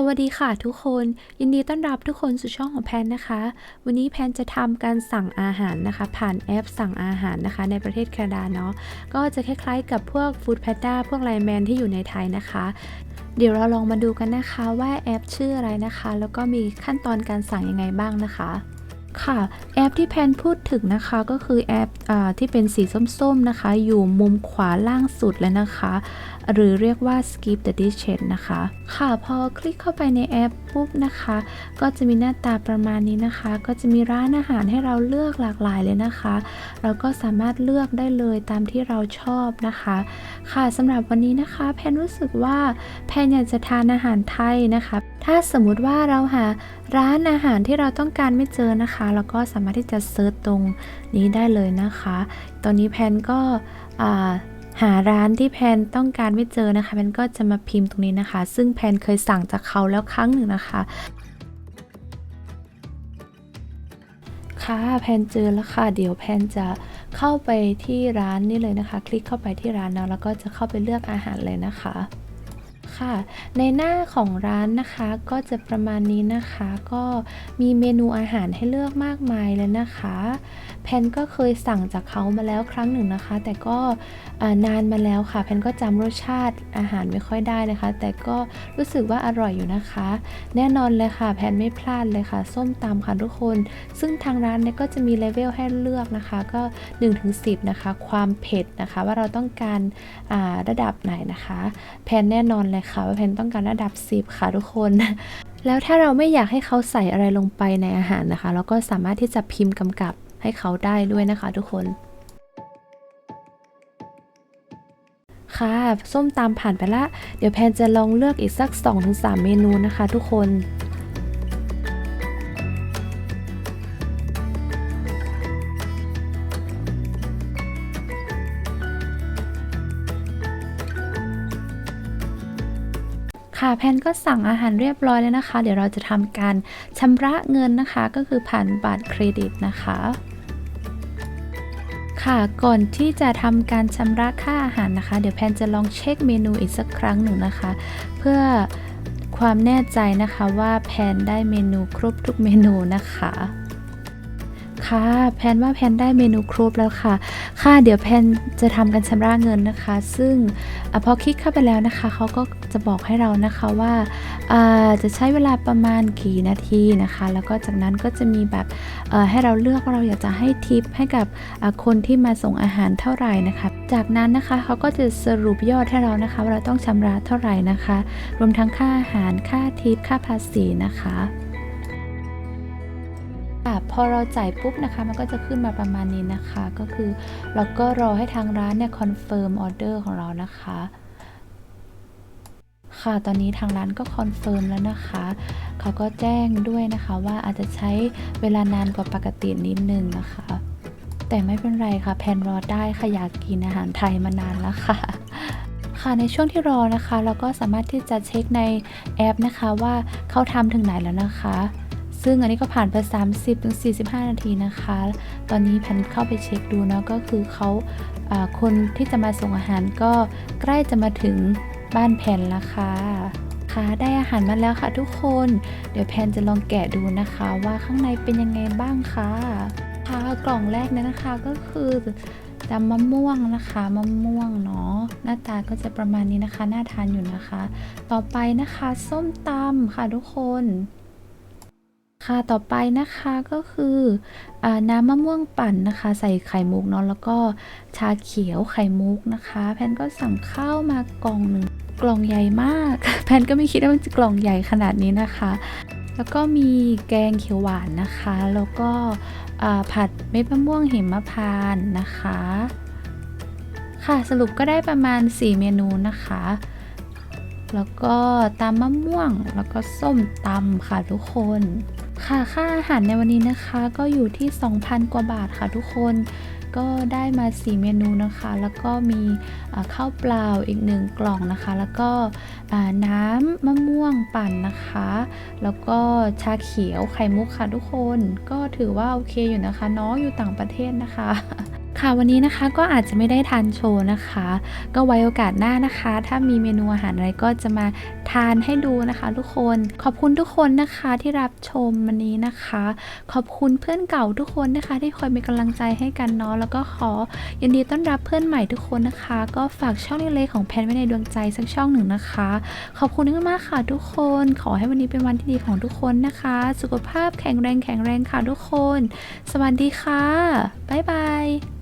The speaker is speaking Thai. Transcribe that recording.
สวัสดีค่ะทุกคน ยินดีต้อนรับทุกคนสู่ช่องของแพนนะคะ วันนี้แพนจะทำการสั่งอาหารนะคะ ผ่านแอปสั่งอาหารนะคะ ในประเทศแคนาดาเนาะก็จะคล้ายๆกับพวกฟู้ดแพนด้าพวกไลแมนที่อยู่ในไทยนะคะ เดี๋ยวเราลองมาดูกันนะคะว่าแอปชื่ออะไรนะคะ แล้วก็มีขั้นตอนการสั่งยังไงบ้างนะคะ ค่ะแอปที่แพนพูดถึงนะคะก็คือแอปอที่เป็นสีส้มๆนะคะ อยู่มุมขวาล่างสุดเลยนะคะ หรือเรียกว่า skip the dishes นะคะ ค่ะพอคลิกเข้าไปในแอปปุ๊บนะคะ ก็จะมีหน้าตาประมาณนี้นะคะ ก็จะมีร้านอาหารให้เราเลือกหลากหลายเลยนะคะ เราก็สามารถเลือกได้เลยตามที่เราชอบนะคะ ค่ะสำหรับวันนี้นะคะ แพนรู้สึกว่าแพนอยากจะทานอาหารไทยนะคะ ถ้าสมมุติว่าเราหาร้านอาหารที่เราต้องการไม่เจอนะคะ เราก็สามารถที่จะเซิร์ชตรงนี้ได้เลยนะคะ ตอนนี้แพนก็หาร้านที่แพนต้องการไม่เจอนะคะแพนก็จะมาพิมพ์ตรงนี้นะคะ ซึ่งแพนเคยสั่งจากเขาแล้วครั้งหนึ่งนะคะค่ะแพนเจอแล้วค่ะ เดี๋ยวแพนจะเข้าไปที่ร้านนี่เลยนะคะ คลิกเข้าไปที่ร้านเนาะแล้วก็จะเข้าไปเลือกอาหารเลยนะคะ ค่ะ ในหน้าของร้านนะคะก็จะประมาณนี้นะคะ ก็มีเมนูอาหารให้เลือกมากมายเลยนะคะ แพนก็เคยสั่งจากเขามาแล้วครั้งหนึ่งนะคะ แต่ก็นานมาแล้วค่ะ แพนก็จำรสชาติอาหารไม่ค่อยได้นะคะ แต่ก็รู้สึกว่าอร่อยอยู่นะคะ แน่นอนเลยค่ะ แพนไม่พลาดเลยค่ะ ส้มตำค่ะทุกคน ซึ่งทางร้านเนี่ยก็จะมีเลเวลให้เลือกนะคะ ก็ 1-10 นะคะ ความเผ็ดนะคะ ว่าเราต้องการระดับไหนนะคะ แพนแน่นอนเลยค่ะว่าแพนต้องการระดับ 10 ค่ะทุกคน แล้วถ้าเราไม่อยากให้เขาใส่อะไรลงไปในอาหารนะคะ เราก็สามารถที่จะพิมพ์กำกับให้เขาได้ด้วยนะคะทุกคนค่ะส้มตำผ่านไปละ เดี๋ยวแพนจะลองเลือกอีกสัก 2-3 เมนูนะคะทุกคน ค่ะแพนก็สั่งอาหารเรียบร้อยแล้วนะคะ เดี๋ยวเราจะทำการชำระเงินนะคะ ก็คือผ่านบัตรเครดิตนะคะ ค่ะก่อนที่จะทำการชำระค่าอาหารนะคะ เดี๋ยวแพนจะลองเช็คเมนูอีกสักครั้งหนึ่งนะคะ เพื่อความแน่ใจนะคะว่าแพนได้เมนูครบทุกเมนูนะคะ ค่ะ แพนว่าแพนได้เมนูครบแล้วค่ะ ค่ะเดี๋ยวแพนจะทำการชำระเงินนะคะ ซึ่งอพอคลิกเข้าไปแล้วนะคะ เขาก็จะบอกให้เรานะคะว่าจะใช้เวลาประมาณกี่นาทีนะคะ แล้วก็จากนั้นก็จะมีแบบให้เราเลือกว่าเราอยากจะให้ทิปให้กับคนที่มาส่งอาหารเท่าไหร่นะคะ จากนั้นนะคะเขาก็จะสรุปยอดให้เรานะคะว่าเราต้องชำระเท่าไหร่นะคะ รวมทั้งค่าอาหารค่าทิปค่าภาษีนะคะ พอเราจ่ายปุ๊บนะคะมันก็จะขึ้นมาประมาณนี้นะคะ ก็คือเราก็รอให้ทางร้านเนี่ยคอนเฟิร์มออเดอร์ของเรานะคะค่ะ ตอนนี้ทางร้านก็คอนเฟิร์มแล้วนะคะ เขาก็แจ้งด้วยนะคะว่าอาจจะใช้เวลานานกว่าปกตินิดนึงนะคะ แต่ไม่เป็นไรค่ะ แพนรอได้ค่ะอยากกินอาหารไทยมานานแล้วค่ะ ค่ะ ในช่วงที่รอนะคะ เราก็สามารถที่จะเช็คในแอปนะคะว่าเขาทำถึงไหนแล้วนะคะ ซึ่งอันนี้ก็ผ่านไป 30-45 นาทีนะคะ ตอนนี้แพนเข้าไปเช็คดูเนาะก็คือเขาคนที่จะมาส่งอาหารก็ใกล้จะมาถึงบ้านแพนแล้วค่ะค่ะได้อาหารมาแล้วค่ะทุกคน เดี๋ยวแพนจะลองแกะดูนะคะว่าข้างในเป็นยังไงบ้างค่ะค่ะกล่องแรกเนี่ยนะคะก็คือตำมะม่วงนะคะมะม่วงเนาะหน้าตาก็จะประมาณนี้นะคะ น่าทานอยู่นะคะ ต่อไปนะคะ ส้มตำค่ะทุกคน ค่ะต่อไปนะคะก็คืออน้ำมะม่วงปั่นนะคะ ใส่ไข่มุกเนาะแล้วก็ชาเขียวไข่มุกนะคะ แพนก็สั่งข้าวมากล่องหนึ่งกล่องใหญ่มาก แพนก็ไม่คิดว่ามันจะกล่องใหญ่ขนาดนี้นะคะ แล้วก็มีแกงเขียวหวานนะคะ แล้วก็ผัดเม็ดมะม่วงหิมพานต์นะคะ ค่ะสรุปก็ได้ประมาณ 4 เมนูนะคะแล้วก็ตำมะม่วง แล้วก็ส้มตำค่ะทุกคน ค่ะค่าอาหารในวันนี้นะคะก็อยู่ที่ 2,000 กว่าบาทค่ะทุกคนก็ได้มา 4 เมนูนะคะ แล้วก็มีข้าวเปล่าอีกหนึ่งกล่องนะคะ แล้วก็น้ำมะม่วงปั่นนะคะ แล้วก็ชาเขียวไข่มุกค่ะทุกคน ก็ถือว่าโอเคอยู่นะคะน้องอยู่ต่างประเทศนะคะ ค่ะวันนี้นะคะก็อาจจะไม่ได้ทานโชว์นะคะ ก็ไว้โอกาสหน้านะคะ ถ้ามีเมนูอาหารอะไรก็จะมาทานให้ดูนะคะ ทุกคนขอบคุณทุกคนนะคะที่รับชมวันนี้นะคะ ขอบคุณเพื่อนเก่าทุกคนนะคะ ที่คอยเป็นกำลังใจให้กันเนาะแล้วก็ขอยินดีต้อนรับเพื่อนใหม่ทุกคนนะคะ ก็ฝากช่องเล็กๆของแพนไว้ในดวงใจสักช่องหนึ่งนะคะ ขอบคุณมากๆค่ะทุกคน ขอให้วันนี้เป็นวันที่ดีของทุกคนนะคะ สุขภาพแข็งแรงแข็งแรงค่ะทุกคน สวัสดีค่ะบ๊ายบาย